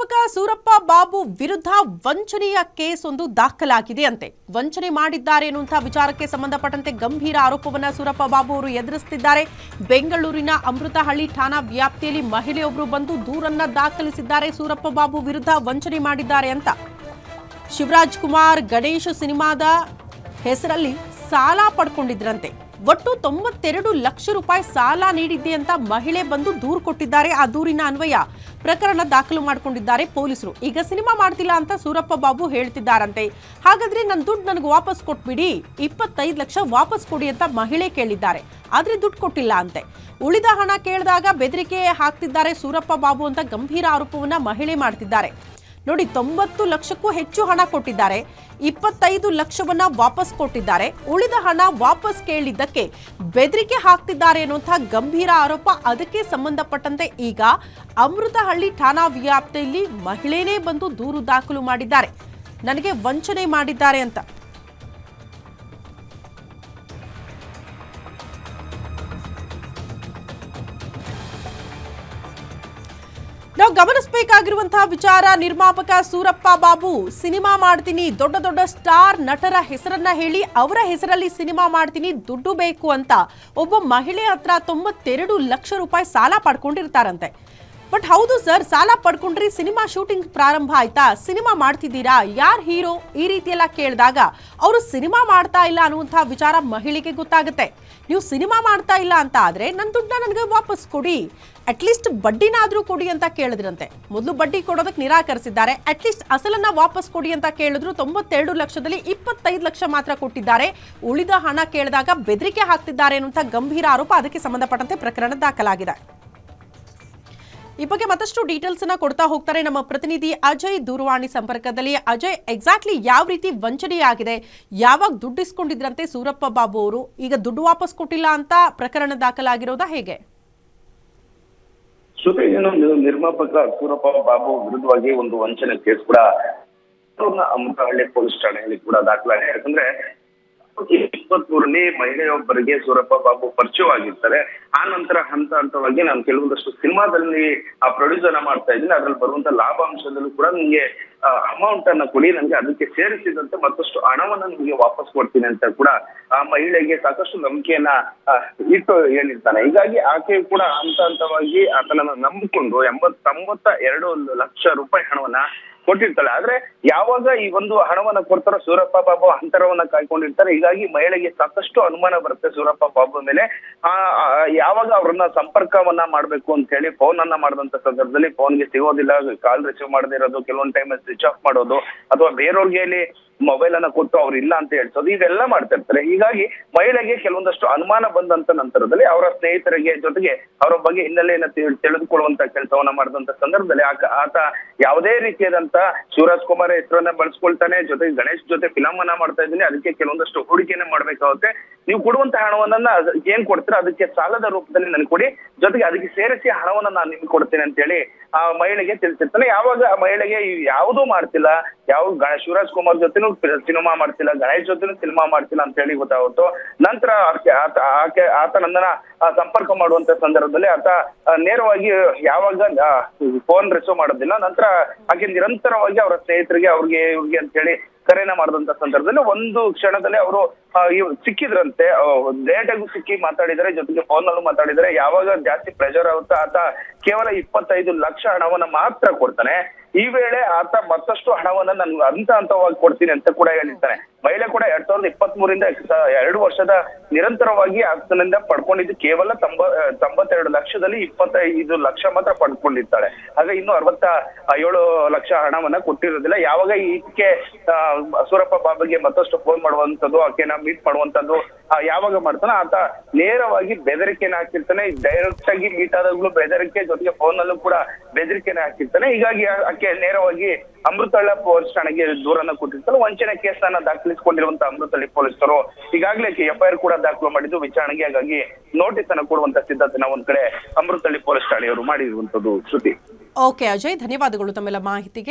ನಿರ್ಮಾಪಕ ಸೂರಪ್ಪ ಬಾಬು ವಿರುದ್ಧ ವಂಚನೆಯ ಕೇಸ್ ಒಂದು ದಾಖಲಾಗಿದೆ ಅಂತೆ. ವಂಚನೆ ಮಾಡಿದ್ದಾರೆ ಎನ್ನುವಂತಹ ವಿಚಾರಕ್ಕೆ ಸಂಬಂಧಪಟ್ಟಂತೆ ಗಂಭೀರ ಆರೋಪವನ್ನ ಸೂರಪ್ಪ ಬಾಬು ಅವರು ಎದುರಿಸುತ್ತಿದ್ದಾರೆ ಬೆಂಗಳೂರಿನ ಅಮೃತಹಳ್ಳಿ ಠಾಣಾ ವ್ಯಾಪ್ತಿಯಲ್ಲಿ ಮಹಿಳೆಯೊಬ್ಬರು ಬಂದು ದೂರನ್ನ ದಾಖಲಿಸಿದ್ದಾರೆ. ಸೂರಪ್ಪ ಬಾಬು ವಿರುದ್ಧ ವಂಚನೆ ಮಾಡಿದ್ದಾರೆ ಅಂತ. ಶಿವರಾಜ್ ಕುಮಾರ್ ಗಣೇಶ ಸಿನಿಮಾದ ಹೆಸರಲ್ಲಿ ಸಾಲ ಪಡ್ಕೊಂಡಿದ್ರಂತೆ. ಒಟ್ಟು ತೊಂಬತ್ತೆರಡು ಲಕ್ಷ ರೂಪಾಯಿ ಸಾಲ ನೀಡಿದ್ದೆ ಅಂತ ಮಹಿಳೆ ಬಂದು ದೂರು ಕೊಟ್ಟಿದ್ದಾರೆ. ಆ ದೂರಿನ ಅನ್ವಯ ಪ್ರಕರಣ ದಾಖಲು ಮಾಡಿಕೊಂಡಿದ್ದಾರೆ ಪೊಲೀಸರು. ಈಗ ಸಿನಿಮಾ ಮಾಡ್ತಿಲ್ಲ ಅಂತ ಸೂರಪ್ಪ ಬಾಬು ಹೇಳ್ತಿದ್ದಾರಂತೆ. ಹಾಗಾದ್ರೆ ನನ್ನ ದುಡ್ಡು ನನಗೆ ವಾಪಸ್ ಕೊಟ್ಬಿಡಿ. ಇಪ್ಪತ್ತೈದು ಲಕ್ಷ ವಾಪಸ್ ಕೊಡಿ ಅಂತ ಮಹಿಳೆ ಕೇಳಿದ್ದಾರೆ. ಆದ್ರೆ ದುಡ್ಡು ಕೊಟ್ಟಿಲ್ಲ ಅಂತೆ. ಉಳಿದ ಹಣ ಕೇಳಿದಾಗ ಬೆದರಿಕೆ ಹಾಕ್ತಿದ್ದಾರೆ ಸೂರಪ್ಪ ಬಾಬು ಅಂತ ಗಂಭೀರ ಆರೋಪವನ್ನ ಮಹಿಳೆ ಮಾಡ್ತಿದ್ದಾರೆ. ನೋಡಿ, ತೊಂಬತ್ತು ಲಕ್ಷಕ್ಕೂ ಹೆಚ್ಚು ಹಣ ಕೊಟ್ಟಿದ್ದಾರೆ. ಇಪ್ಪತ್ತೈದು ಲಕ್ಷವನ್ನ ವಾಪಸ್ ಕೊಟ್ಟಿದ್ದಾರೆ. ಉಳಿದ ಹಣ ವಾಪಸ್ ಕೇಳಿದ್ದಕ್ಕೆ ಬೆದರಿಕೆ ಹಾಕ್ತಿದ್ದಾರೆ ಅನ್ನುವಂತಹ ಗಂಭೀರ ಆರೋಪ ಅದಕ್ಕೆ ಸಂಬಂಧಪಟ್ಟಂತೆ ಈಗ ಅಮೃತಹಳ್ಳಿ ಠಾಣಾ ವ್ಯಾಪ್ತಿಯಲ್ಲಿ ಮಹಿಳೆನೇ ಬಂದು ದೂರು ದಾಖಲು ಮಾಡಿದ್ದಾರೆ. ನನಗೆ ವಂಚನೆ ಮಾಡಿದ್ದಾರೆ ಅಂತ. ನಾವು ಗಮನಿಸಬೇಕಾಗಿರುವಂತಹ ವಿಚಾರ ನಿರ್ಮಾಪಕ ಸೂರಪ್ಪ ಬಾಬು ಸಿನಿಮಾ ಮಾಡ್ತೀನಿ, ದೊಡ್ಡ ದೊಡ್ಡ ಸ್ಟಾರ್ ನಟರ ಹೆಸರನ್ನ ಹೇಳಿ ಅವರ ಹೆಸರಲ್ಲಿ ಸಿನಿಮಾ ಮಾಡ್ತೀನಿ, ದುಡ್ಡು ಬೇಕು ಅಂತ ಒಬ್ಬ ಮಹಿಳೆ ಹತ್ರ ತೊಂಬತ್ತೆರಡು ಲಕ್ಷ ರೂಪಾಯಿ ಸಾಲ ಪಡ್ಕೊಂಡಿರ್ತಾರಂತೆ. ಬಟ್ ಹೌದು ಸರ್ ಸಾಲ ಪಡ್ಕೊಂಡ್ರಿ ಸಿನಿಮಾ ಶೂಟಿಂಗ್ ಪ್ರಾರಂಭ ಆಯ್ತಾ? ಸಿನಿಮಾ ಮಾಡ್ತಿದ್ದೀರಾ? ಯಾರ್ ಹೀರೋ ಈ ರೀತಿ ಎಲ್ಲ ಕೇಳಿದಾಗ ಅವರು ಸಿನಿಮಾ ಮಾಡ್ತಾ ಇಲ್ಲ ಅನ್ನುವಂತಹ ವಿಚಾರ ಮಹಿಳೆಗೆ ಗೊತ್ತಾಗುತ್ತೆ. ನೀವು ಸಿನಿಮಾ ಮಾಡ್ತಾ ಇಲ್ಲ ಅಂತ ಆದ್ರೆ ನನ್ನ ದುಡ್ಡನ್ನ ನನಗೆ ವಾಪಸ್ ಕೊಡಿ. ಅಟ್ಲೀಸ್ಟ್ ಬಡ್ಡಿನಾದರೂ ಕೊಡಿ ಅಂತ ಕೇಳಿದ್ರಂತೆ. ಮೊದಲು ಬಡ್ಡಿ ಕೊಡೋದಕ್ಕೆ ನಿರಾಕರಿಸಿದ್ದಾರೆ. ಅಟ್ಲೀಸ್ಟ್ ಅಸಲನ್ನ ವಾಪಸ್ ಕೊಡಿ ಅಂತ ಕೇಳಿದ್ರು. ತೊಂಬತ್ತೆರಡು ಲಕ್ಷದಲ್ಲಿ ಇಪ್ಪತ್ತೈದು ಲಕ್ಷ ಮಾತ್ರ ಕೊಟ್ಟಿದ್ದಾರೆ. ಉಳಿದ ಹಣ ಕೇಳಿದಾಗ ಬೆದರಿಕೆ ಹಾಕ್ತಿದ್ದಾರೆ ಅನ್ನುವಂಥ ಗಂಭೀರ ಆರೋಪ ಅದಕ್ಕೆ ಸಂಬಂಧಪಟ್ಟಂತೆ ಪ್ರಕರಣ ದಾಖಲಾಗಿದೆ. ಈ ಬಗ್ಗೆ ಮತ್ತಷ್ಟು ಡೀಟೇಲ್ಸ್ ಅನ್ನ ಕೊಡ್ತಾ ಹೋಗ್ತಾರೆ ನಮ್ಮ ಪ್ರತಿನಿಧಿ ಅಜಯ್ ದೂರವಾಣಿ ಸಂಪರ್ಕದಲ್ಲಿ. ಅಜಯ್ ಎಕ್ಸಾಕ್ಟ್ಲಿ ಯಾವ ರೀತಿ ವಂಚನೆಯಾಗಿದೆ, ಯಾವಾಗ ದುಡ್ಡು ಇಸ್ಕೊಂಡಿದ್ರಂತೆ ಸೂರಪ್ಪ ಬಾಬು ಅವರು, ಈಗ ದುಡ್ಡು ವಾಪಸ್ ಕೊಟ್ಟಿಲ್ಲ ಅಂತ ಪ್ರಕರಣ ದಾಖಲಾಗಿರೋದ ಹೇಗೆ? ನಿರ್ಮಾಪಕ ಸೂರಪ್ಪ ಬಾಬು ವಿರುದ್ಧವಾಗಿ ಒಂದು ವಂಚನೆ ಕೇಸ್ ಕೂಡ ಅಮೃತಹಳ್ಳಿ ಪೊಲೀಸ್ ಠಾಣೆಯಲ್ಲಿ ಕೂಡ ದಾಖಲಾಗಿದೆ. ಯಾಕಂದ್ರೆ ಇಪ್ಪತ್ಮೂರನೇ ಮಹಿಳೆಯೊಬ್ಬರಿಗೆ ಸೂರಪ್ಪ ಬಾಬು ಪರಿಚಯವಾಗಿರ್ತಾರೆ. ಆ ನಂತರ ಹಂತ ಹಂತವಾಗಿ ನಾನು ಕೆಲವೊಂದಷ್ಟು ಸಿನಿಮಾದಲ್ಲಿ ಆ ಪ್ರೊಡ್ಯೂಸರ್ ಮಾಡ್ತಾ ಇದ್ದೀನಿ. ಅದ್ರಲ್ಲಿ ಬರುವಂತ ಲಾಭಾಂಶದಲ್ಲೂ ಕೂಡ ನಿಮ್ಗೆ ಅಮೌಂಟ್ ಅನ್ನ ಕೊಡಿ ನನಗೆ ಅದಕ್ಕೆ ಸೇರಿಸಿದಂತೆ ಮತ್ತಷ್ಟು ಹಣವನ್ನ ನಿಮಗೆ ವಾಪಸ್ ಕೊಡ್ತೀನಿ ಅಂತ ಕೂಡ ಆ ಮಹಿಳೆಗೆ ಸಾಕಷ್ಟು ನಂಬಿಕೆಯನ್ನ ಇಟ್ಟು ಹೇಳಿರ್ತಾನೆ. ಹೀಗಾಗಿ ಆಕೆ ಕೂಡ ಹಂತ ಹಂತವಾಗಿ ಆತನನ್ನು ನಂಬಿಕೊಂಡು ಎಂಬತ್ತೊಂಬತ್ತ ಎರಡು ಲಕ್ಷ ರೂಪಾಯಿ ಹಣವನ್ನ ಕೊಟ್ಟಿರ್ತಾಳೆ ಆದ್ರೆ ಯಾವಾಗ ಈ ಒಂದು ಹಣವನ್ನ ಕೊಡ್ತಾರೋ ಸೂರಪ್ಪ ಬಾಬು ಅಂತರವನ್ನ ಕಾಯ್ಕೊಂಡಿರ್ತಾರೆ. ಹೀಗಾಗಿ ಮಹಿಳೆಗೆ ಸಾಕಷ್ಟು ಅನುಮಾನ ಬರುತ್ತೆ ಸೂರಪ್ಪ ಬಾಬು ಮೇಲೆ. ಆ ಯಾವಾಗ ಅವ್ರನ್ನ ಸಂಪರ್ಕವನ್ನ ಮಾಡ್ಬೇಕು ಅಂತ ಹೇಳಿ ಫೋನ್ ಅನ್ನ ಮಾಡಿದಂತ ಸಂದರ್ಭದಲ್ಲಿ ಫೋನ್ಗೆ ಸಿಗೋದಿಲ್ಲ, ಕಾಲ್ ರಿಸೀವ್ ಮಾಡದೇ ಇರೋದು, ಕೆಲವೊಂದು ಟೈಮ್ ಸ್ವಿಚ್ ಆಫ್ ಮಾಡೋದು, ಅಥವಾ ಬೇರೆಯವ್ರಿಗೆ ಹೇಳಿ ಮೊಬೈಲ್ ಅನ್ನ ಕೊಟ್ಟು ಅವ್ರು ಇಲ್ಲ ಅಂತ ಹೇಳ್ಸೋದು, ಇದೆಲ್ಲ ಮಾಡ್ತಾ ಇರ್ತಾರೆ ಹೀಗಾಗಿ ಮಹಿಳೆಗೆ ಕೆಲವೊಂದಷ್ಟು ಅನುಮಾನ ಬಂದಂತ ನಂತರದಲ್ಲಿ ಅವರ ಸ್ನೇಹಿತರಿಗೆ ಜೊತೆಗೆ ಅವರ ಬಗ್ಗೆ ಹಿನ್ನೆಲೆಯನ್ನ ತಿಳ್- ತಿಳಿದುಕೊಳ್ಳುವಂತ ಕೆಲಸವನ್ನ ಮಾಡಿದಂತ ಸಂದರ್ಭದಲ್ಲಿ ಆತ ಯಾವುದೇ ರೀತಿಯಾದಂತ ಶಿವರಾಜ್ ಕುಮಾರ್ ಹೆಸರನ್ನ ಬಳಸ್ಕೊಳ್ತಾನೆ, ಜೊತೆಗೆ ಗಣೇಶ್ ಜೊತೆ ಫಿಲಮ್ ಅನ್ನ ಮಾಡ್ತಾ ಇದ್ದೀನಿ, ಅದಕ್ಕೆ ಕೆಲವೊಂದಷ್ಟು ಹೂಡಿಕೆಯನ್ನ ಮಾಡ್ಬೇಕಾಗುತ್ತೆ. ನೀವು ಕೊಡುವಂತ ಹಣವನ್ನ ಏನ್ ಕೊಡ್ತೀರಾ, ಅದಕ್ಕೆ ಸಾಲದ ರೂಪದಲ್ಲಿ ನನಗೆ ಕೊಡಿ, ಜೊತೆಗೆ ಅದಕ್ಕೆ ಸೇರಿಸಿ ಹಣವನ್ನ ನಾನು ನಿಮ್ಗೆ ಕೊಡ್ತೇನೆ ಅಂತ ಹೇಳಿ ಆ ಮಹಿಳೆಗೆ ತಿಳಿಸಿರ್ತಾನೆ. ಯಾವಾಗ ಆ ಮಹಿಳೆಗೆ ಯಾವುದೂ ಮಾಡ್ತಿಲ್ಲ, ಯಾವ ಶಿವರಾಜ್ ಕುಮಾರ್ ಜೊತೆನೂ ಸಿನಿಮಾ ಮಾಡ್ತಿಲ್ಲ ಗಣೇಶ್ ಜೊತೆ ಸಿನಿಮಾ ಮಾಡ್ತಿಲ್ಲ ಅಂತ ಹೇಳಿ ಗೊತ್ತಾಗುತ್ತೋ. ನಂತರ ಆತ ಆಕೆ ಆತ ಆ, ಸಂಪರ್ಕ ಮಾಡುವಂತ ಸಂದರ್ಭದಲ್ಲಿ ಆತ ನೇರವಾಗಿ ಯಾವಾಗ ಫೋನ್ ರಿಸೀವ್ ಮಾಡೋದಿಲ್ಲ. ನಂತರ ಆಕೆ ನಿರಂತರವಾಗಿ ಅವರ ಸ್ನೇಹಿತರಿಗೆ ಅವ್ರಿಗೆ ಇವ್ರಿಗೆ ಅಂತ ಹೇಳಿ ಕರೆನ ಮಾಡಿದಂತ ಸಂದರ್ಭದಲ್ಲಿ ಒಂದು ಕ್ಷಣದಲ್ಲಿ ಅವರು ಸಿಕ್ಕಿದ್ರಂತೆ. ಲೇಟಾಗೂ ಸಿಕ್ಕಿ ಮಾತಾಡಿದರೆ ಜೊತೆಗೆ ಫೋನ್ ನಲ್ಲೂ ಮಾತಾಡಿದರೆ ಯಾವಾಗ ಜಾಸ್ತಿ ಪ್ರೆಷರ್ ಆಗುತ್ತೋ ಆತ ಕೇವಲ ಇಪ್ಪತ್ತೈದು ಲಕ್ಷ ಹಣವನ್ನ ಮಾತ್ರ ಕೊಡ್ತಾನೆ. ಈ ವೇಳೆ ಆತ ಮತ್ತಷ್ಟು ಹಣವನ್ನ ನಾನು ಹಂತ ಹಂತವಾಗಿ ಕೊಡ್ತೀನಿ ಅಂತ ಕೂಡ ಹೇಳಿದ್ದಾನೆ ಮಹಿಳೆ ಕೂಡ ಎರಡ್ ಸಾವಿರದ ಇಪ್ಪತ್ತ್ ಮೂರಿಂದ ಎರಡು ವರ್ಷದ ನಿರಂತರವಾಗಿ ಆತನಿಂದ ಪಡ್ಕೊಂಡಿದ್ದು ಕೇವಲ ತಂಬ ತೊಂಬತ್ತೆರಡು ಲಕ್ಷದಲ್ಲಿ ಇಪ್ಪತ್ತೈದು ಲಕ್ಷ ಮಾತ್ರ ಪಡ್ಕೊಂಡಿರ್ತಾಳೆ. ಹಾಗೆ ಇನ್ನು ಅರವತ್ತ ಏಳು ಲಕ್ಷ ಹಣವನ್ನ ಕೊಟ್ಟಿರೋದಿಲ್ಲ. ಯಾವಾಗ ಈಕೆ ಸೂರಪ್ಪ ಬಾಬುಗೆ ಮತ್ತಷ್ಟು ಫೋನ್ ಮಾಡುವಂತದ್ದು ಆಕೆನ ಮೀಟ್ ಮಾಡುವಂತದ್ದು ಯಾವಾಗ ಮಾಡ್ತಾನೆ ಆತ ನೇರವಾಗಿ ಬೆದರಿಕೆನ ಹಾಕಿರ್ತಾನೆ. ಡೈರೆಕ್ಟ್ ಆಗಿ ಮೀಟ್ ಆದಾಗ್ಲೂ ಬೆದರಿಕೆ ಜೊತೆಗೆ ಫೋನ್ ಅಲ್ಲೂ ಕೂಡ ಬೆದರಿಕೆನ ಹಾಕಿರ್ತಾನೆ. ಹೀಗಾಗಿ ಆಕೆ ನೇರವಾಗಿ ಅಮೃತಹಳ್ಳ ಪೊಲೀಸ್ ಠಾಣೆಗೆ ದೂರನ್ನ ಕೊಟ್ಟಿರ್ತಾರೆ ವಂಚನೆ ಕೇಸನ್ನ ದಾಖಲಿಸಿಕೊಂಡಿರುವಂತ ಅಮೃತಹಳ್ಳಿ ಪೊಲೀಸರು. ಈಗಾಗಲೇ ಎಫ್ಐಆರ್ ಕೂಡ ದಾಖಲು ಮಾಡಿದ್ದು, ವಿಚಾರಣೆಗೆ ಹಾಗಾಗಿ ನೋಟಿಸ್ ಅನ್ನು ಕೊಡುವಂತ ಸಿದ್ಧತೆನ ಒಂದ್ ಕಡೆ ಅಮೃತಹಳ್ಳಿ ಪೊಲೀಸ್ ಠಾಣೆಯವರು ಮಾಡಿರುವಂತದ್ದು ಶ್ರುತಿ. ಓಕೆ ಅಜಯ್, ಧನ್ಯವಾದಗಳು ತಮ್ಮೆಲ್ಲ ಮಾಹಿತಿಗೆ.